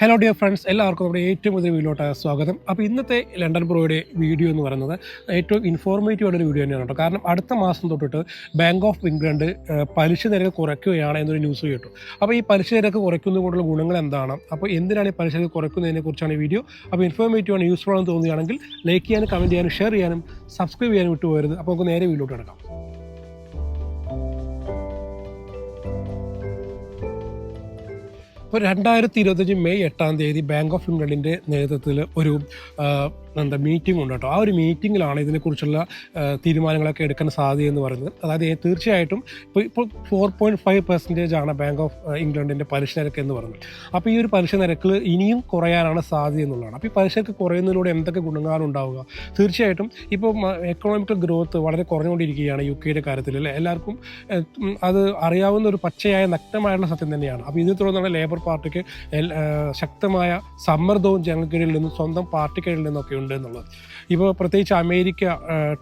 Hello dear friends എല്ലാവർക്കും നമ്മുടെ ഏറ്റവും പുതിയ വീഡിയോട്ട് സ്വാഗതം. അപ്പോൾ ഇന്നത്തെ ലണ്ടൻ പ്രോയുടെ വീഡിയോ എന്ന് പറയുന്നത് ഏറ്റവും ഇൻഫോർമേറ്റീവ് ആയിട്ടൊരു വീഡിയോ തന്നെയാണ് കേട്ടോ. കാരണം അടുത്ത മാസം തൊട്ടിട്ട് ബാങ്ക് ഓഫ് ഇംഗ്ലണ്ട് പലിശ നിരക്ക് കുറയ്ക്കുകയാണ് എന്നൊരു ന്യൂസ് കേട്ടു. അപ്പോൾ ഈ പലിശ നിരക്ക് കുറയ്ക്കുന്നത് ഗുണങ്ങൾ എന്താണ്? അപ്പോൾ എന്തിനാണ് ഈ പലിശ നിരക്ക് കുറയ്ക്കുന്നതിനെ കുറിച്ചാണ് ഈ വീഡിയോ അപ്പോൾ ഇൻഫോർമേറ്റീവ് ആണ് യൂസ്ഫുൾ ആണെന്ന് തോന്നുകയാണെങ്കിൽ ലൈക്ക് ചെയ്യാനും കമന്റ് ചെയ്യാനും ഷെയർ ചെയ്യാനും സബ്സ്ക്രൈബ് ചെയ്യാനും വിട്ടുപോകരുത്. അപ്പോൾ നമുക്ക് നേരെ വീഡിയോട്ട് കിടക്കാം. ഇപ്പോൾ രണ്ടായിരത്തി ഇരുപത്തഞ്ച് മെയ് എട്ടാം തീയതി ബാങ്ക് ഓഫ് ഇംഗ്ലണ്ടിന്റെ നേതൃത്വത്തിൽ ഒരു എന്താ മീറ്റിംഗ് ഉണ്ട് കേട്ടോ. ആ ഒരു മീറ്റിങ്ങിലാണ് ഇതിനെക്കുറിച്ചുള്ള തീരുമാനങ്ങളൊക്കെ എടുക്കാൻ സാധ്യതയെന്ന് പറയുന്നത്. അതായത് തീർച്ചയായിട്ടും ഇപ്പോൾ ഇപ്പോൾ ഫോർ പോയിന്റ് ഫൈവ് പെർസെന്റേജ് ആണ് ബാങ്ക് ഓഫ് ഇംഗ്ലണ്ടിന്റെ പലിശ നിരക്ക് എന്ന് പറയുന്നത്. അപ്പോൾ ഈ ഒരു പലിശ നിരക്കിൽ ഇനിയും കുറയാനാണ് സാധ്യത എന്നുള്ളതാണ്. അപ്പോൾ ഈ പലിശക്ക് കുറയുന്നതിലൂടെ എന്തൊക്കെ ഗുണങ്ങളാണ് ഉണ്ടാവുക? തീർച്ചയായിട്ടും ഇപ്പോൾ എക്കണോമിക്കൽ ഗ്രോത്ത് വളരെ കുറഞ്ഞുകൊണ്ടിരിക്കുകയാണ് യു കെയുടെ കാര്യത്തിൽ അല്ലേ? എല്ലാവർക്കും അത് അറിയാവുന്ന ഒരു പച്ചയായ നഗ്നമായിട്ടുള്ള സത്യം തന്നെയാണ്. അപ്പോൾ ഇതിനെ തുടർന്നാണ് ലേബർ പാർട്ടിക്ക് ശക്തമായ സമ്മർദ്ദവും ജനങ്ങൾക്കിടയിൽ നിന്നും സ്വന്തം പാർട്ടിക്കിടയിൽ നിന്നൊക്കെ ഉണ്ട് എന്നുള്ളത്. ഇപ്പോൾ പ്രത്യേകിച്ച് അമേരിക്ക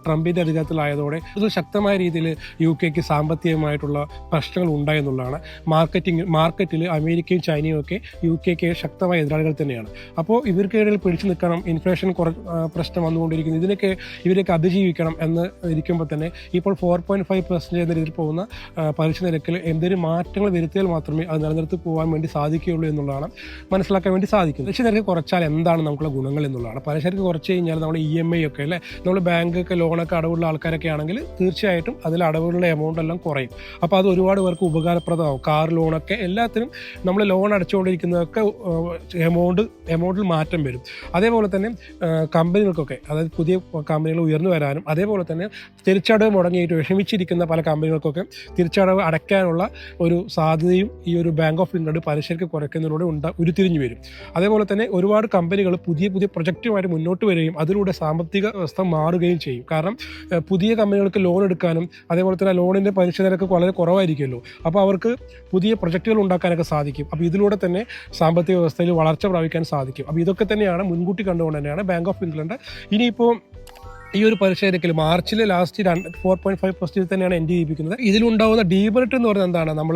ട്രംപിന്റെ അധികാരത്തിലായതോടെ ഇത് ശക്തമായ രീതിയിൽ യു കെക്ക് സാമ്പത്തികമായിട്ടുള്ള പ്രശ്നങ്ങൾ ഉണ്ടായെന്നുള്ളതാണ് മാർക്കറ്റിംഗ് മാർക്കറ്റിൽ അമേരിക്കയും ചൈനയും ഒക്കെ യു കെക്ക് ശക്തമായ എതിരാളികൾ തന്നെയാണ്. അപ്പോൾ ഇവർക്കിടയിൽ പിടിച്ചു നിൽക്കണം ഇൻഫ്ലേഷൻ കുറ പ്രശ്നം വന്നുകൊണ്ടിരിക്കുന്നു ഇതിനൊക്കെ ഇവരൊക്കെ അതിജീവിക്കണം എന്ന് ഇരിക്കുമ്പോൾ തന്നെ ഇപ്പോൾ ഫോർ പോയിന്റ് ഫൈവ് പെർസെന്റേജ് എന്ന രീതിയിൽ പോകുന്ന പലിശ നിരക്കിൽ എന്തെങ്കിലും മാറ്റങ്ങൾ വരുത്തിയാൽ മാത്രമേ അത് നിലനിർത്തി പോകാൻ വേണ്ടി സാധിക്കുകയുള്ളൂ എന്നുള്ളതാണ് മനസ്സിലാക്കാൻ വേണ്ടി സാധിക്കുന്നത്. പലിശ നിരക്ക് കുറച്ചാൽ എന്താണ് നമുക്കുള്ള ഗുണങ്ങൾ എന്നുള്ളതാണ്. പലിശ നിരക്ക് കുറച്ച് കഴിഞ്ഞാൽ നമ്മൾ ഇ എം ഐ ഒക്കെ അല്ലേ? നമ്മൾ ബാങ്കൊക്കെ ലോണൊക്കെ അടവുള്ള ആൾക്കാരൊക്കെ ആണെങ്കിൽ തീർച്ചയായിട്ടും അതിൽ അടവുകളുടെ എമൗണ്ട് എല്ലാം കുറയും. അപ്പോൾ അത് ഒരുപാട് പേർക്ക് ഉപകാരപ്രദമാവും. കാർ ലോണൊക്കെ എല്ലാത്തിനും നമ്മൾ ലോൺ അടച്ചുകൊണ്ടിരിക്കുന്നതൊക്കെ എമൗണ്ട് എമൗണ്ടിൽ മാറ്റം വരും. അതേപോലെ തന്നെ കമ്പനികൾക്കൊക്കെ അതായത് പുതിയ കമ്പനികൾ ഉയർന്നു വരാനും അതേപോലെ തന്നെ തിരിച്ചടവ് മുടങ്ങിയിട്ട് വിഷമിച്ചിരിക്കുന്ന പല കമ്പനികൾക്കൊക്കെ തിരിച്ചടവ് അടയ്ക്കാനുള്ള ഒരു സാധ്യതയും ഈ ഒരു ബാങ്ക് ഓഫ് ഇംഗ്ലണ്ട് പലിശയ്ക്ക് കുറയ്ക്കുന്നതിലൂടെ ഉണ്ട ഉരുത്തിരിഞ്ഞു വരും. അതേപോലെ തന്നെ ഒരുപാട് കമ്പനികൾ പുതിയ പുതിയ പ്രൊജക്റ്റുമായിട്ട് മുന്നോട്ട് വരികയും അതിലൂടെ സാമ്പത്തിക വ്യവസ്ഥ മാറുകയും ചെയ്യും. കാരണം പുതിയ കമ്പനികൾക്ക് ലോൺ എടുക്കാനും അതേപോലെ തന്നെ ലോണിന്റെ പലിശ നിരക്ക് വളരെ കുറവായിരിക്കുമല്ലോ. അപ്പോൾ അവർക്ക് പുതിയ പ്രൊജക്റ്റുകൾ ഉണ്ടാക്കാനൊക്കെ സാധിക്കും. അപ്പോൾ ഇതിലൂടെ തന്നെ സാമ്പത്തിക വ്യവസ്ഥയിൽ വളർച്ച പ്രാപിക്കാൻ സാധിക്കും. അപ്പോൾ ഇതൊക്കെ തന്നെയാണ് മുൻകൂട്ടി കണ്ടുകൊണ്ട് തന്നെയാണ് ബാങ്ക് ഓഫ് ഇംഗ്ലണ്ട് ഇനിയിപ്പോൾ ഈ ഒരു പലിശ നിരക്കിൽ മാർച്ചിൽ last four point five percent തന്നെയാണ് എൻഡ് ജീവിക്കുന്നത് ഇതിലുണ്ടാവുന്ന ഡീബറിറ്റ് എന്ന് പറയുന്നത് എന്താണ്? നമ്മൾ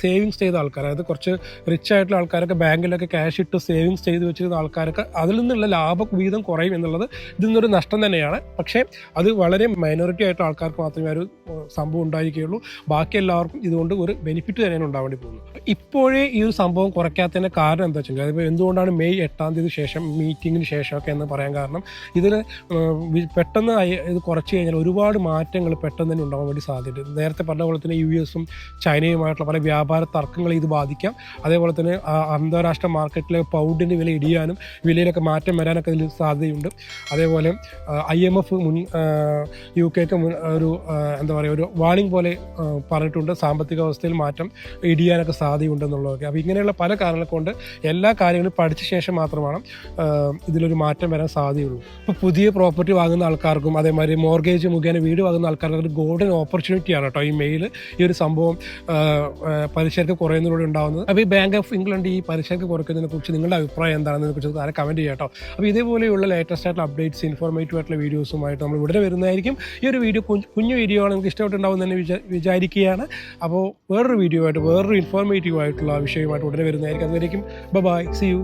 സേവിങ്സ് ചെയ്ത ആൾക്കാർ അതായത് കുറച്ച് റിച്ച് ആയിട്ടുള്ള ആൾക്കാരൊക്കെ ബാങ്കിലൊക്കെ ക്യാഷ് ഇട്ട് സേവിങ്സ് ചെയ്ത് വെച്ചിരുന്ന ആൾക്കാർക്ക് അതിൽ നിന്നുള്ള ലാഭ വീതം കുറയും എന്നുള്ളത് ഇതിൽ നിന്നൊരു നഷ്ടം തന്നെയാണ്. പക്ഷേ അത് വളരെ മൈനോറിറ്റി ആയിട്ടുള്ള ആൾക്കാർക്ക് മാത്രമേ ഒരു സംഭവം ഉണ്ടായിരിക്കുകയുള്ളൂ. ബാക്കി എല്ലാവർക്കും ഇതുകൊണ്ട് ഒരു ബെനിഫിറ്റ് തന്നെയാണ് ഉണ്ടാവേണ്ടി പോകുന്നത്. ഇപ്പോഴേ ഈ ഒരു സംഭവം കുറയ്ക്കാത്തതിന്റെ കാരണം എന്താ വെച്ചാൽ അതിപ്പോൾ എന്തുകൊണ്ടാണ് മെയ് എട്ടാം തീയതി ശേഷം മീറ്റിങ്ങിന് ശേഷമൊക്കെ എന്ന് പറയാൻ കാരണം ഇതിൽ പെട്ടെന്ന് ഇത് കുറച്ച് കഴിഞ്ഞാൽ ഒരുപാട് മാറ്റങ്ങൾ പെട്ടെന്ന് തന്നെ ഉണ്ടാകാൻ വേണ്ടി സാധ്യതയുണ്ട്. നേരത്തെ പറഞ്ഞ പോലെ തന്നെ യു എസും ചൈനയുമായിട്ടുള്ള പല വ്യാപാര തർക്കങ്ങളെ ഇത് ബാധിക്കാം. അതേപോലെ തന്നെ അന്താരാഷ്ട്ര മാർക്കറ്റിലെ പൗണ്ടിന്റെ വില ഇടിയാനും വിലയിലൊക്കെ മാറ്റം വരാനൊക്കെ ഇതിൽ സാധ്യതയുണ്ട്. അതേപോലെ ഐ എം എഫ് മുൻ യു കെക്ക് മുൻ ഒരു എന്താ പറയുക ഒരു വാണിംഗ് പോലെ പറഞ്ഞിട്ടുണ്ട്. സാമ്പത്തിക അവസ്ഥയിൽ മാറ്റം ഇടിയാനൊക്കെ സാധ്യതയുണ്ടെന്നുള്ളതൊക്കെ. അപ്പോൾ ഇങ്ങനെയുള്ള പല കാരണങ്ങൾ കൊണ്ട് എല്ലാ കാര്യങ്ങളും പഠിച്ച ശേഷം മാത്രമാണ് ഇതിലൊരു മാറ്റം വരാൻ സാധ്യതയുള്ളൂ. ഇപ്പോൾ പുതിയ പ്രോപ്പർട്ടി വാങ്ങുന്ന ആൾക്കാർക്കും അതേമാതിരി മോർഗേജ് മുഖേന വീട് വാങ്ങുന്ന ആൾക്കാർക്ക് ഒരു ഗോൾഡൻ ഓപ്പർച്യൂണിറ്റിയാണ് കേട്ടോ ഈ മെയിൽ ഈ ഒരു സംഭവം പലിശക്ക് കുറയുന്നതിലൂടെ ഉണ്ടാകുന്നത് അപ്പോൾ ഈ ബാങ്ക് ഓഫ് ഇംഗ്ലണ്ട് ഈ പലിശക്ക് കുറയ്ക്കുന്നതിനെ കുറിച്ച് നിങ്ങളുടെ അഭിപ്രായം എന്താണെന്നതിനെ കുറിച്ച് താഴെ കമന്റ് ചെയ്യാം കേട്ടോ. അപ്പോൾ ഇതേപോലെയുള്ള ലേറ്റസ്റ്റ് ആയിട്ടുള്ള അപ്ഡേറ്റ്സ് ഇൻഫോർമേറ്റീവ് ആയിട്ടുള്ള വീഡിയോസുമായിട്ട് നമ്മൾ ഇവിടെ വരുന്നതായിരിക്കും. ഈ ഒരു വീഡിയോ കുഞ്ഞ് വീഡിയോ ആണ് നിങ്ങൾക്ക് ഇഷ്ടപ്പെട്ടുണ്ടാവും തന്നെ വിചാ വിചാരിക്കുകയാണ്. അപ്പോൾ വേറൊരു വീഡിയോ ആയിട്ട് വേറൊരു ഇൻഫോർമേറ്റീവ് ആയിട്ടുള്ള വിഷയമായിട്ട് ഉടനെ വരുന്നതായിരിക്കും. അതുവരേക്കും ബൈ സി യു